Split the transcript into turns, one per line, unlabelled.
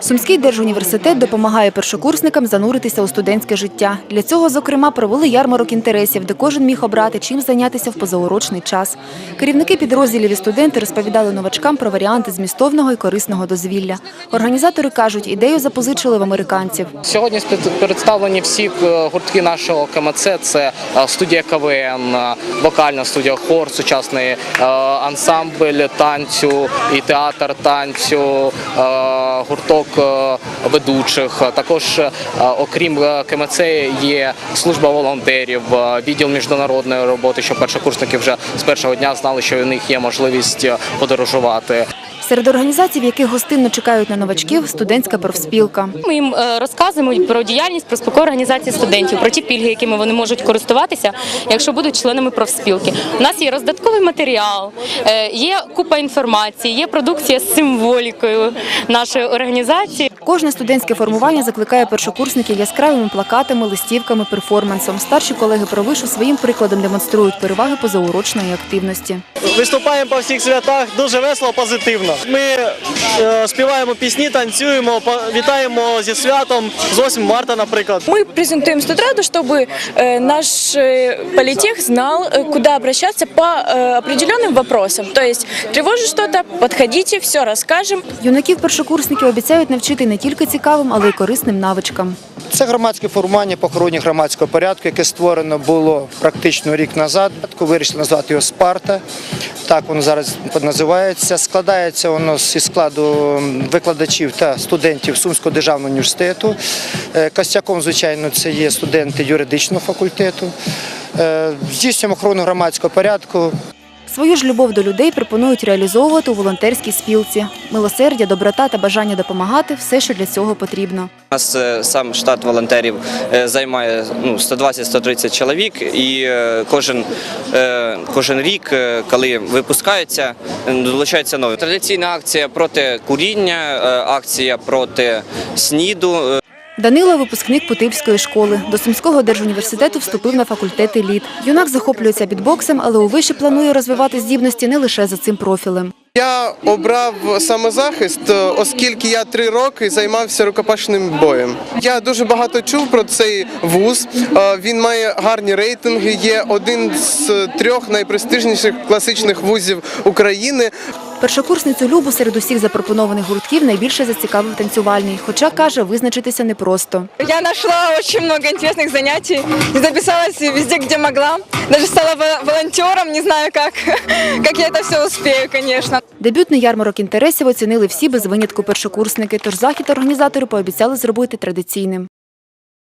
Сумський держуніверситет допомагає першокурсникам зануритися у студентське життя. Для цього, зокрема, провели ярмарок інтересів, де кожен міг обрати, чим зайнятися в позаурочний час. Керівники підрозділів і студенти розповідали новачкам про варіанти змістовного і корисного дозвілля. Організатори кажуть, ідею запозичили в американців.
Сьогодні представлені всі е, гуртки нашого КМЦ. Це е, студія КВН, е, вокальна студія хор, сучасний ансамбль танцю і театр танцю, е, гурток е, ведучих. Також, е, окрім е, КМЦ, є служба волонтерів, відділ міжнародної роботи, щоб першокурсники вже з першого дня знали, що у них є можливість подорожувати.
Серед організацій, в яких гостинно чекають на новачків, студентська профспілка.
Ми їм е, розказуємо про діяльність про організації студентів, про ті пільги, якими вони можуть користуватися, якщо будуть членами профспілки. У нас є роздатковий матеріал, е, є купа інформації, є продукція з символікою нашої організації.
Кожне студентське формування закликає першокурсників яскравими плакатами, листівками, перформансом. Старші колеги про вишу своїм прикладом демонструють переваги позаурочної активності.
Виступаємо по всіх святах дуже весело, позитивно Ми е, співаємо пісні, танцюємо, по- вітаємо зі святом з 8 марта, наприклад.
Мы презентуем студраду, чтобы э, наш э, политех знал, э, куда обращаться по э, определенным вопросам. То есть тревожит что-то, подходите, все расскажем.
Юнаків першокурсники обіцяють навчити не тільки цікавим, але й корисним навичкам.
Це громадське формування по громадського порядку, яке створено було практично рік назад. Вирішили назвати його Спарта. Так воно зараз називається. Складається воно зі складу викладачів та студентів Сумського державного університету. Е, Костяком, звичайно, це є студенти юридичного факультету. Е, Здійснюємо охорону громадського порядку,
Свою ж любов до людей пропонують реалізовувати у волонтерській спілці. Милосердя, доброта та бажання допомагати все, що для цього потрібно.
У нас е, сам штат волонтерів е, займає ну, 120-130 чоловік, і е, кожен, кожен рік, коли випускаються, е, долучаються нові. Традиційна акція проти куріння, акція проти сніду.
Данило – випускник Путильської школи. До Сумського держуніверситету вступив на факультет еліт. Юнак захоплюється бітбоксом, але у виші планує розвивати здібності не лише за цим профілем.
Я обрав самозахист, е, оскільки я три роки займався рукопашним боєм. Я дуже багато чув про цей вуз. Е, Він має гарні рейтинги. Є один з трьох найпрестижніших класичних вузів України.
Першокурсницю Любу серед усіх запропонованих гуртків найбільше зацікавив танцювальний, хоча, каже, визначитися непросто.
Я нашла очень много интересных занятий, записалась везде, где могла. Даже стала волонтером, не знаю как, как я это все успею, конечно.
Дебютний ярмарок інтересів оцінили всі без винятку першокурсники, тож захід організатори пообіцяли зробити традиційним.